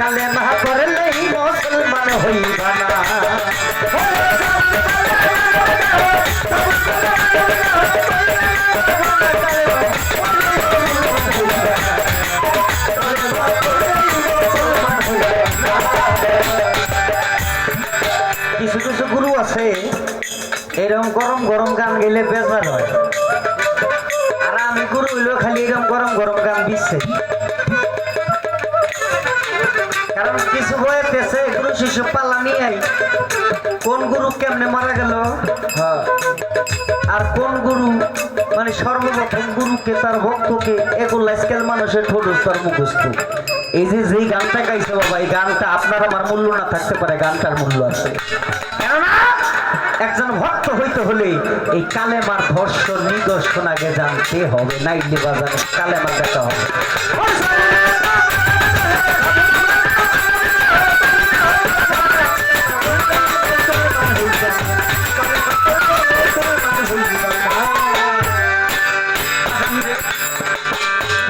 কালে না করলে মুসলমান হইবা না কিছু কিছু গুরু আছে এরকম গরম গরম গান গেলে বেজার হয়। আর আমি গুরু হইলেও খালি এরকম গরম গরম গান দিচ্ছে। কারণ কিছু বয়ে পেছে গুরু শিশু পাল্লা নিয়ে আই। কোন গুরু কেমনে মারা গেল? হ্যাঁ। আর কোন গুরু মানে সর্বপ্রথম গুরুকে তার ভক্তকে এগুলো স্কেল মানুষের ঠোঁট তার মুখস্থ। এই যে যেই গানটা গাইছে বাবা, এই গানটা আপনার আমার মূল্য না, থাকতে পারে গানটার মূল্য আছে। কেননা, একজন ভক্ত হইতে হলে এই কালেমার ধর্ষণ নিদর্শন আগে জানতে হবে, নাইলে বাজারে কালেমা দেখা হবে।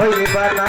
হইবা না।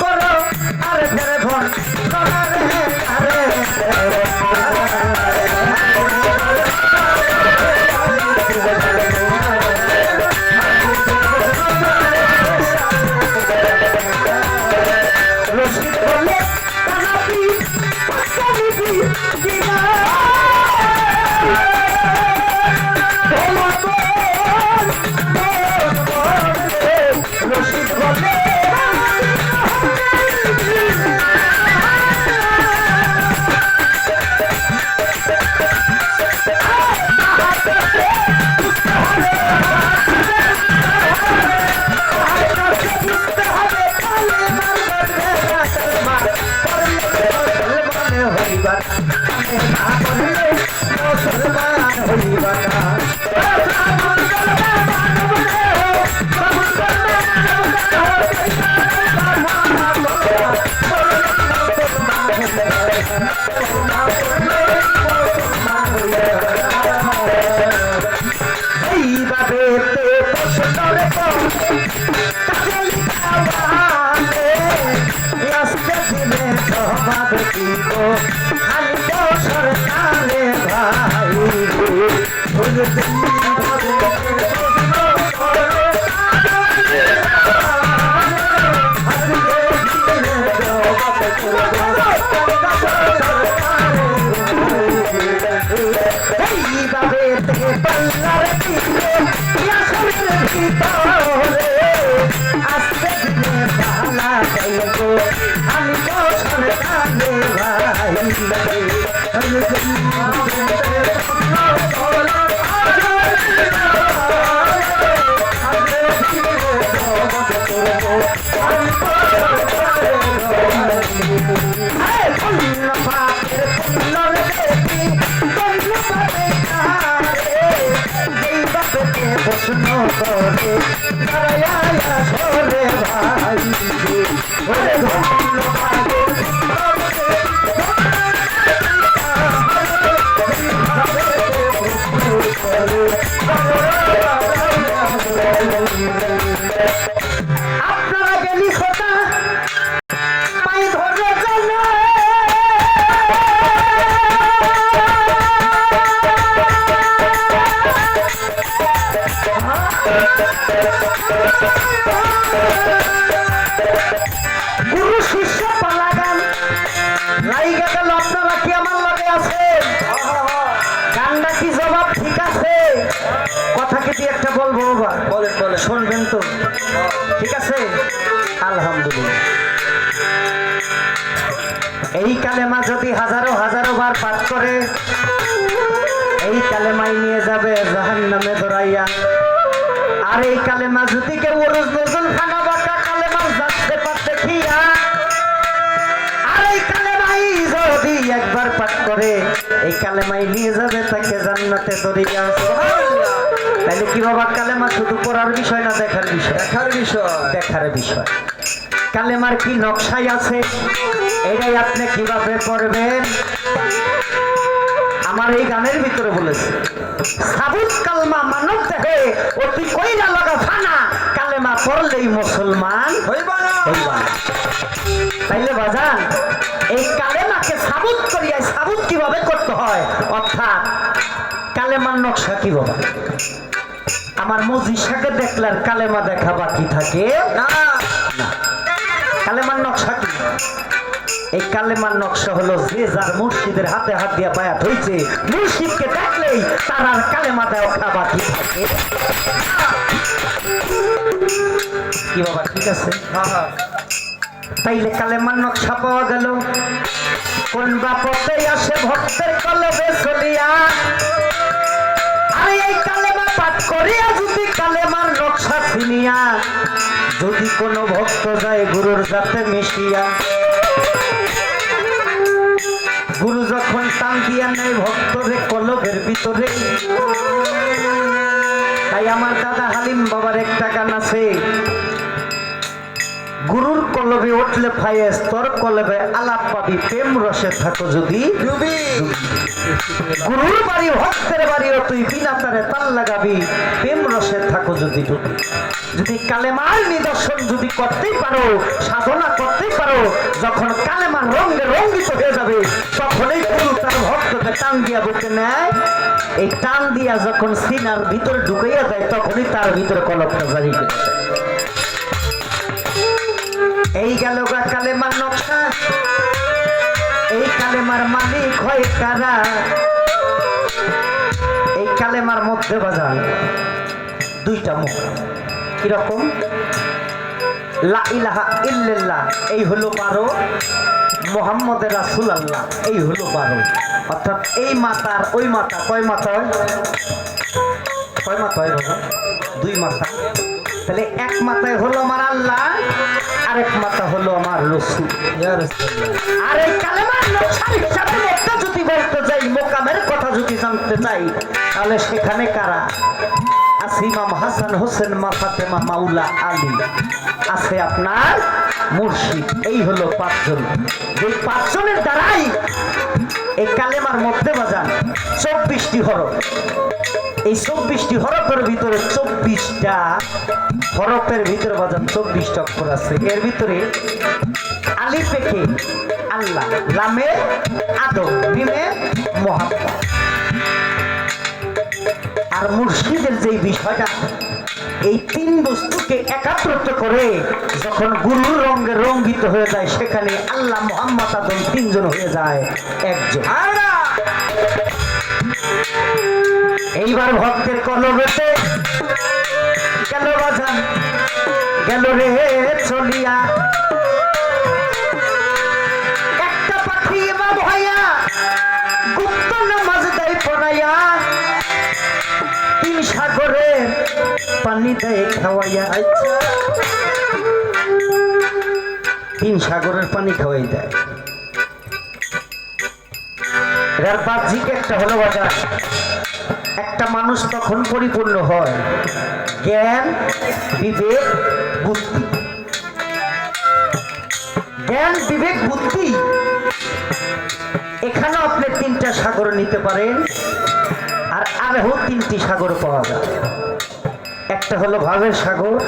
করো আরে ফেরে দিব আমি সরকারে ভাই এইভাবে পাল্লার দিকে আসলে ভিতরে প্রশ্ন করে গুরু শিষ্য পালাগান। লাইগা গেল আপনারা কি আমার লগে আছেন গানটা কি জবাব ঠিক আছে? কথা কি একটা বলব বলেন বলেন। শুনবেন তো। ঠিক আছে? আলহামদুলিল্লাহ। এই কালেমা যদি হাজারো হাজারো বার পাঠ করে এই কালেমাই নিয়ে যাবে জাহান নামে ধরাইয়া। আর এই কালেমা যদি কেউ রোজ নজল খানা বাঁকা কালেমার যাচ্ছে পাঠ দেখিয়া আর এই কালেমাই যদি একবার পাঠ করে এই কালেমাই নিয়ে যাবে তাকে জান্নাতে ধরিয়া তাইলে কি বাবা কালেমা শুধু পড়ার বিষয় না দেখার বিষয়? দেখার বিষয়। দেখার বিষয়। কালেমার কি নকশাই আছে? এটাই আপনি কীভাবে পড়বেন? আমার এই গানের ভিতরে বলেছে সাবুত কালমা মানব দেহে অতি কইরা লাগা ফানা কালেমা পড়লেই মুসলমান হইবা না। তাইলে বাজান এই কালেমাকে সাবুত করিয়া সাবুত কীভাবে করতে হয়? অর্থাৎ কালেমার নকশা কি বাবা আমার মজিষাকে দেখলে আর কালেমা দেখা বাকি থাকে? না। না। কালেমার নকশা কি? এই কালেমার নকশা হলো যে যার মুর্শিদের হাতে হাত দিয়া পায়া ধইছে মুর্শিদকে দেখলেই তার আর কালেমা দেওয়া বাকি থাকে। কি বাবা, ঠিক আছে? তাইলে কালেমার নকশা পাওয়া গেল। কোন বাপতে আসে ভক্তের কলবে চলিয়া আরে এই কালেমা পাঠ করিয়া যদি কালেমার নকশা ছিনিয়া, যদি কোনো ভক্ত যায় গুরুর সাথে মিশিয়া গুরু যখন টান দিয়া নেয় ভক্তরে, কলবের ভিতরে। তাই আমার দাদা হালিম বাবার একটা গান আছে। কলবে উঠলে ফায়েস তোর কলবে আলাপ পাবি প্রেম রসে থাকো যদি। গুরুর বাড়ি ভক্তের বাড়িও তুই বিনা তারে তাল লাগাবি। প্রেম রসে থাকো যদি ডুবি যদি কালেমার নিদর্শন যদি করতেই পারো সাধনা করতেই পারো যখন কালেমার রঙে রঙ্গিত হয়ে যাবে তখনই গুরু তার ভক্তকে টান দিয়া বুকে নেয়। এই টান দিয়া যখন সিনার ভিতরে ঢুকাইয়া যায় তখনই তার ভিতরে কলকটা জারি করে দেয়। এই গেল গা কালেমার নকশা। এই কালেমার মালিক হয় কারা এই কালেমার মধ্যে বাজান দুইটা মুখ। কীরকম? লা এই হলো বারো। মোহাম্মদের রাসুল আল্লাহ এই হলো বারো। অর্থাৎ এই মাতার ওই মাতা, কয় মাতা কয় মাথা বাবা? দুই মাথা তাহলে এক মাথায় হলো আমার আল্লাহ। আরেক মাথা হলো আমার রসুল আর এই কালেমার নকশার হিসাবে একটা যদি বলতে যাই মোকামের কথা যদি জানতে চাই তাহলে সেখানে কারা? আছে ইমাম হাসান হোসেন মা ফাতেমা মাউলা আলী। আছে আপনার মুর্শিদ। এই হলো পাঁচজন। যে পাঁচজনের দ্বারাই এই কালেমার মধ্যে বাজান। চব্বিশটি হরফ। এই চব্বিশটি হরফের ভিতরে চব্বিশটা হরফের ভিতরে বাজান চব্বিশটা অক্ষর আছে। এর ভিতরে আলিফেকে আল্লাহ, লামে আদম, মিমে মোহাম্মদ। আর মুর্শিদের যে বিষয়টা, এই তিন বস্তুকে একাত্রিত করে যখন গুরুর রঙে রঙ্গিত হয়ে যায়, সেখানে আল্লাহ মোহাম্মদ আদম তিনজন হয়ে যায়, একজন। এইবার ভক্তের কলবেতে গেল বাজান গেল রে চলিয়া। একটা তিন সাগরে সাগরের পানি খাওয়াই দেয়। এর একটা হলো বাজার। একটা মানুষ তখন পরিপূর্ণ হয়। জ্ঞান, বিবেক, বুদ্ধি। জ্ঞান, বিবেক, বুদ্ধি। এখানেও আপনি তিনটা সাগর নিতে পারেন, আর আরও তিনটি সাগর পাওয়া যায়। একটা হলো ভাবের সাগর,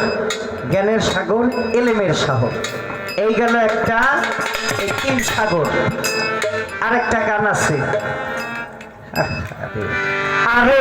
জ্ঞানের সাগর, এলেমের সাগর। এই গেল একটা তিন সাগর। আরেকটা গান আছে। আরে